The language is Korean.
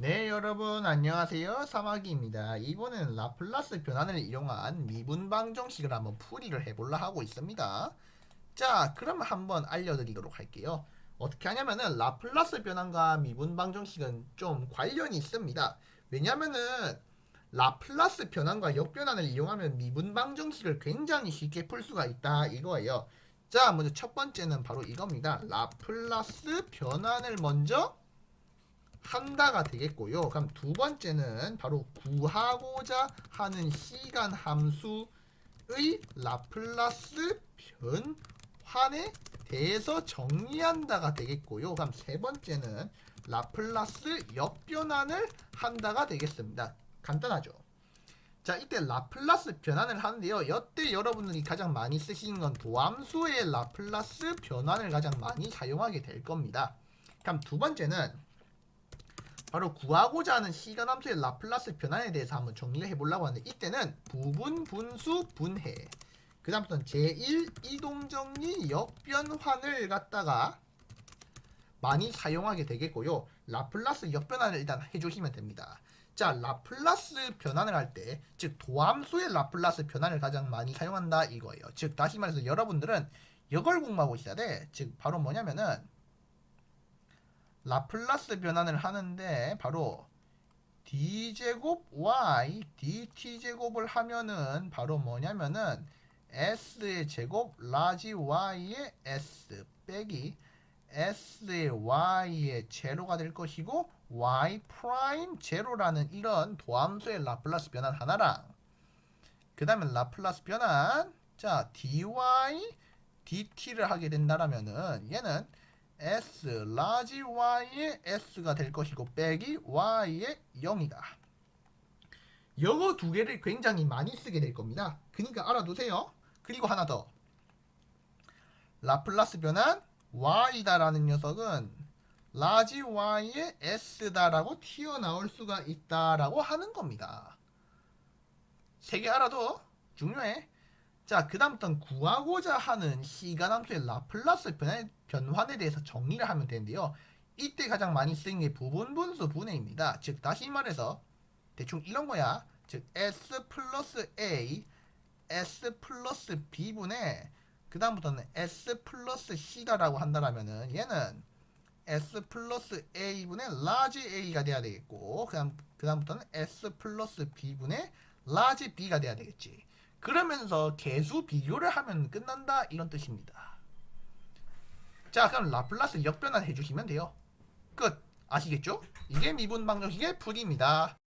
네 여러분 안녕하세요. 사마귀입니다. 이번에는 라플라스 변환을 이용한 미분 방 정식을 한번 풀이를 해볼라 하고 있습니다. 자 그럼 한번 알려드리도록 할게요. 어떻게 하냐면은 라플라스 변환과 미분 방 정식은 좀 관련이 있습니다. 왜냐면은 라플라스 변환과 역변환을 이용하면 미분 방 정식을 굉장히 쉽게 풀 수가 있다 이거예요. 자 먼저 첫 번째는 바로 이겁니다. 라플라스 변환을 먼저 한다가 되겠고요. 그럼 두 번째는 바로 구하고자 하는 시간 함수의 라플라스 변환에 대해서 정리한다가 되겠고요. 그럼 세 번째는 라플라스 역변환을 한다가 되겠습니다. 간단하죠. 자, 이때 라플라스 변환을 하는데요. 이때 여러분들이 가장 많이 쓰시는 건 도함수의 라플라스 변환을 가장 많이 사용하게 될 겁니다. 그럼 두 번째는 바로 구하고자 하는 시간 함수의 라플라스 변환에 대해서 한번 정리를 해보려고 하는데 이때는 부분, 분수, 분해. 그 다음부터는 제1 이동정리 역변환을 갖다가 많이 사용하게 되겠고요. 라플라스 역변환을 일단 해주시면 됩니다. 자 라플라스 변환을 할 때 즉 도함수의 라플라스 변환을 가장 많이 사용한다 이거예요. 즉 다시 말해서 여러분들은 이걸 공부하고 있어야 돼즉 바로 뭐냐면은 라플라스 변환을 하는데 바로 d제곱 y dt제곱을 하면은 바로 뭐냐면은 s의 제곱 라지 y의 s 빼기 s의 y의 제로가 될 것이고 y 프라임 제로라는 이런 도함수의 라플라스 변환 하나랑 그 다음에 라플라스 변환 자 dy dt를 하게 된다라면은 얘는 s 라지 y의 s가 될 것이고 빼기 y의 0이다. 이거 두 개를 굉장히 많이 쓰게 될 겁니다. 그러니까 알아두세요. 그리고 하나 더. 라플라스 변환 y다라는 녀석은 라지 y의 s다라고 튀어나올 수가 있다라고 하는 겁니다. 세 개 알아도 중요해. 자, 그 다음부터는 구하고자 하는 시간함수의 라플라스 변환, 변환에 대해서 정리를 하면 되는데요. 이때 가장 많이 쓰는 게 부분분수 분해입니다. 즉, 다시 말해서 대충 이런 거야. 즉, s 플러스 a, s 플러스 b분의 그 다음부터는 s 플러스 c다라고 한다라면은 얘는 s 플러스 a분의 라지 a가 돼야 되겠고 그 다음 그 다음부터는 s 플러스 b분의 라지 b가 돼야 되겠지. 그러면서 개수 비교를 하면 끝난다 이런 뜻입니다. 자 그럼 라플라스 역변환 해주시면 돼요. 끝 아시겠죠? 이게 미분 방정식의 풀이입니다.